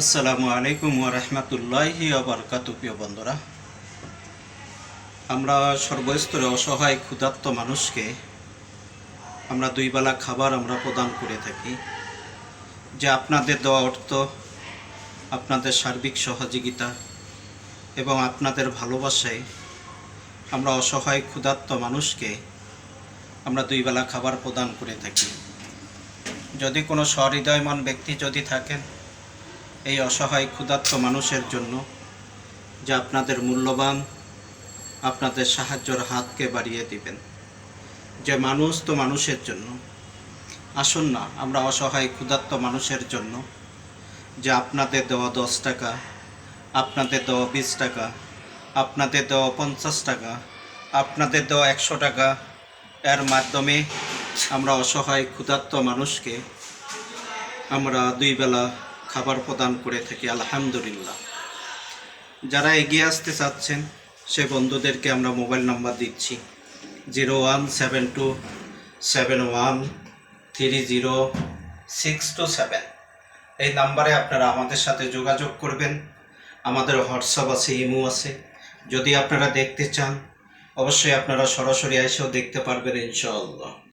আসসালামু আলাইকুম রহমতুল্লাহি আবরকাত প্রিয় বন্ধুরা। আমরা সর্বস্তরে অসহায়, ক্ষুধার্ত মানুষকে আমরা দুই বেলা খাবার আমরা প্রদান করে থাকি। যে আপনাদের দেওয়া অর্থ, আপনাদের সার্বিক সহযোগিতা এবং আপনাদের ভালোবাসায় আমরা অসহায়, ক্ষুধার্ত মানুষকে আমরা দুই বেলা খাবার প্রদান করে থাকি। যদি কোনো সহৃদয়মান ব্যক্তি যদি থাকেন এই অসহায় ক্ষুধার্ত মানুষের জন্য যে আপনাদের মূল্যবান, আপনাদের সাহায্যর হাতকে বাড়িয়ে দিবেন। যে মানুষ তো মানুষের জন্য। আসুন না, আমরা অসহায় ক্ষুধার্ত মানুষের জন্য যে আপনাদের দেওয়া দশ টাকা, আপনাদের দেওয়া বিশ টাকা, আপনাদের দেওয়া পঞ্চাশ টাকা, আপনাদের দেওয়া একশো টাকা, এর মাধ্যমে আমরা অসহায় ক্ষুধার্ত মানুষকে আমরা দুই বেলা খাবার প্রদান করে থাকি, আলহামদুলিল্লাহ। যারা এগিয়ে আসতে চাচ্ছেন, সে বন্ধুদেরকে আমরা মোবাইল নাম্বার দিচ্ছি। Zero one seven two seven one three zero six two seven. এই নাম্বারে আপনারা আমাদের সাথে যোগাযোগ করবেন। আমাদের হোয়াটসঅ্যাপ আছে, ইমো আছে। যদি আপনারা দেখতে চান, অবশ্যই আপনারা সরাসরি এসেও দেখতে পারবেন, ইনশাআল্লাহ।